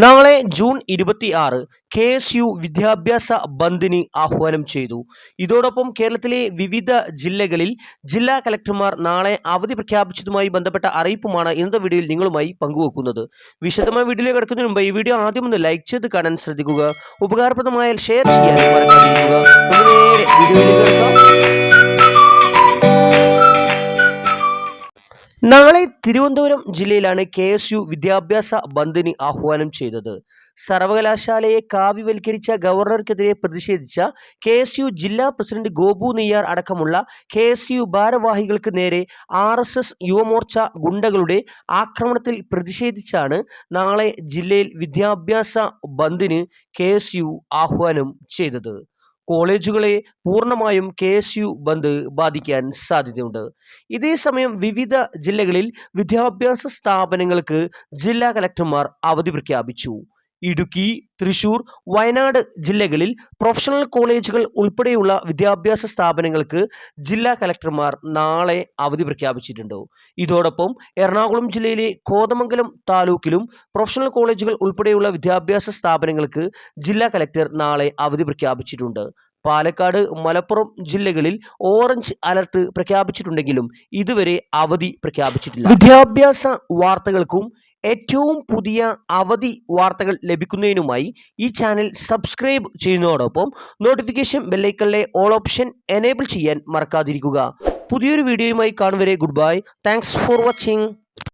നാളെ ജൂൺ ഇരുപത്തി ആറ് കെ എസ് യു വിദ്യാഭ്യാസ ബന്ദിന് ആഹ്വാനം ചെയ്തു. ഇതോടൊപ്പം കേരളത്തിലെ വിവിധ ജില്ലകളിൽ ജില്ലാ കലക്ടർമാർ നാളെ അവധി പ്രഖ്യാപിച്ചതുമായി ബന്ധപ്പെട്ട അറിയിപ്പുമാണ് ഇന്നത്തെ വീഡിയോയിൽ നിങ്ങളുമായി പങ്കുവെക്കുന്നത്. വിശദമായ വീഡിയോയിൽ കിടക്കുന്നതിന് മുമ്പ് ഈ വീഡിയോ ആദ്യം ഒന്ന് ലൈക്ക് ചെയ്ത് കാണാൻ ശ്രദ്ധിക്കുക. ഉപകാരപ്രദമായാൽ ഷെയർ ചെയ്യാൻ നാളെ തിരുവനന്തപുരം ജില്ലയിലാണ് കെ എസ് യു വിദ്യാഭ്യാസ ബന്ദിന് ആഹ്വാനം ചെയ്തത്. സർവകലാശാലയെ കാവ്യവൽക്കരിച്ച ഗവർണർക്കെതിരെ പ്രതിഷേധിച്ച കെ എസ് യു ജില്ലാ പ്രസിഡന്റ് ഗോപു നെയ്യാർ അടക്കമുള്ള കെ എസ് യു ഭാരവാഹികൾക്ക് നേരെ ആർ എസ് എസ് യുവമോർച്ച ഗുണ്ടകളുടെ ആക്രമണത്തിൽ പ്രതിഷേധിച്ചാണ് നാളെ ജില്ലയിൽ വിദ്യാഭ്യാസ ബന്ദിന് കെ എസ് യു ആഹ്വാനം ചെയ്തത്. കോളേജുകളെ പൂർണമായും കെ എസ് യു ബന്ദ് ബാധിക്കാൻ സാധ്യതയുണ്ട്. ഇതേസമയം വിവിധ ജില്ലകളിൽ വിദ്യാഭ്യാസ സ്ഥാപനങ്ങൾക്ക് ജില്ലാ കലക്ടർമാർ അവധി പ്രഖ്യാപിച്ചു. ഇടുക്കി തൃശൂർ വയനാട് ജില്ലകളിൽ പ്രൊഫഷണൽ കോളേജുകൾ ഉൾപ്പെടെയുള്ള വിദ്യാഭ്യാസ സ്ഥാപനങ്ങൾക്ക് ജില്ലാ കലക്ടർമാർ നാളെ അവധി പ്രഖ്യാപിച്ചിട്ടുണ്ട്. ഇതോടൊപ്പം എറണാകുളം ജില്ലയിലെ കോതമംഗലം താലൂക്കിലും പ്രൊഫഷണൽ കോളേജുകൾ ഉൾപ്പെടെയുള്ള വിദ്യാഭ്യാസ സ്ഥാപനങ്ങൾക്ക് ജില്ലാ കലക്ടർ നാളെ അവധി പ്രഖ്യാപിച്ചിട്ടുണ്ട്. പാലക്കാട് മലപ്പുറം ജില്ലകളിൽ ഓറഞ്ച് അലർട്ട് പ്രഖ്യാപിച്ചിട്ടുണ്ടെങ്കിലും ഇതുവരെ അവധി പ്രഖ്യാപിച്ചിട്ടില്ല. വിദ്യാഭ്യാസ വാർത്തകൾക്കും ഏറ്റവും പുതിയ അവധി വാർത്തകൾ ലഭിക്കുന്നതിനുമായി ഈ ചാനൽ സബ്സ്ക്രൈബ് ചെയ്യുന്നതോടൊപ്പം നോട്ടിഫിക്കേഷൻ ബെല്ലൈക്കലിലെ ഓൾ ഓപ്ഷൻ എനേബിൾ ചെയ്യാൻ മറക്കാതിരിക്കുക. പുതിയൊരു വീഡിയോയുമായി കാണുവരെ good bye. Thanks for watching.